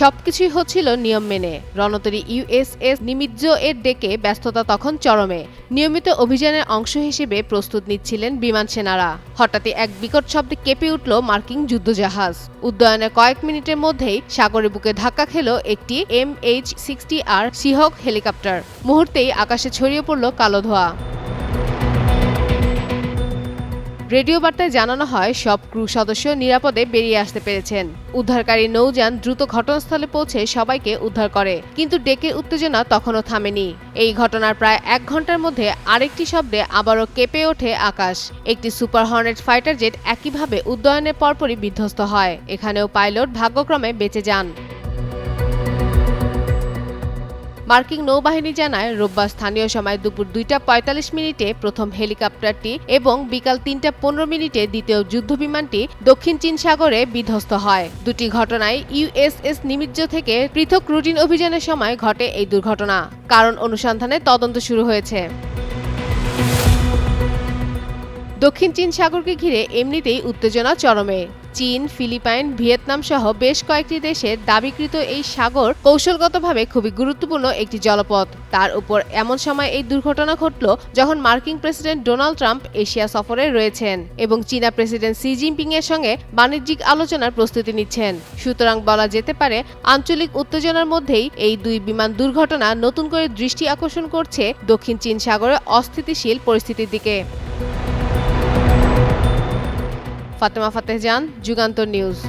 সবকিছুই হচ্ছিল নিয়ম মেনে। রণতরী ইউএসএস নিমিজ্জ এর ডেকে ব্যস্ততা তখন চরমে। নিয়মিত অভিযানের অংশ হিসেবে প্রস্তুত নিচ্ছিলেন বিমান সেনারা। হঠাৎই এক বিকট শব্দে কেঁপে উঠল মার্কিন যুদ্ধজাহাজ। উদ্যয়নের কয়েক মিনিটের মধ্যেই সাগরের বুকে ধাক্কা খেল একটি M H sixty R Seahawk helicopter. মুহূর্তেই আকাশে ছড়িয়ে পড়ল কালো ধোঁয়া। রেডিও বার্তায় জানানো হয়, সব ক্রু সদস্য নিরাপদে বেরিয়ে আসতে পেরেছেন। উদ্ধারকারী নৌযান দ্রুত ঘটনাস্থলে পৌঁছে সবাইকে উদ্ধার করে, কিন্তু ডেকে উত্তেজনা তখনও থামেনি। এই ঘটনার প্রায় এক ঘণ্টার মধ্যে আরেকটি শব্দে আবারও কেঁপে ওঠে আকাশ। একটি সুপার হর্নেট ফাইটার জেট একইভাবে উদ্যয়নের পরপরই বিধ্বস্ত হয়। এখানেও পাইলট ভাগ্যক্রমে বেঁচে যান। মার্কিন নৌবাহিনী জানায়, রোববার স্থানীয় সময় দুপুর দুইটা পঁয়তাল্লিশ মিনিটে প্রথম হেলিকপ্টারটি এবং বিকাল তিনটা পনেরো মিনিটে দ্বিতীয় যুদ্ধবিমানটি দক্ষিণ চীন সাগরে বিধ্বস্ত হয়। দুটি ঘটনায় ইউএসএস নিমিজ্জ থেকে পৃথক রুটিন অভিযানের সময় ঘটে এই দুর্ঘটনা। কারণ অনুসন্ধানে তদন্ত শুরু হয়েছে। দক্ষিণ চীন সাগরকে ঘিরে এমনিতেই উত্তেজনা চরমে। চীন, ফিলিপাইন, ভিয়েতনাম সহ বেশ কয়েকটি দেশের দাবিকৃত এই সাগর কৌশলগতভাবে খুবই গুরুত্বপূর্ণ একটি জলপথ। তার উপর এমন সময় এই দুর্ঘটনা ঘটল যখন মার্কিন প্রেসিডেন্ট ডোনাল্ড ট্রাম্প এশিয়া সফরে রয়েছেন এবং চীনা প্রেসিডেন্ট সি জিনপিং এর সঙ্গে বাণিজ্যিক আলোচনার প্রস্তুতি নিচ্ছেন। সুতরাং বলা যেতে পারে, আঞ্চলিক উত্তেজনার মধ্যেই এই দুই বিমান দুর্ঘটনা নতুন করে দৃষ্টি আকর্ষণ করছে দক্ষিণ চীন সাগরে অস্থিতিশীল পরিস্থিতির দিকে। ফাতেমা ফাতেহ জান যুগান্তর নিউজ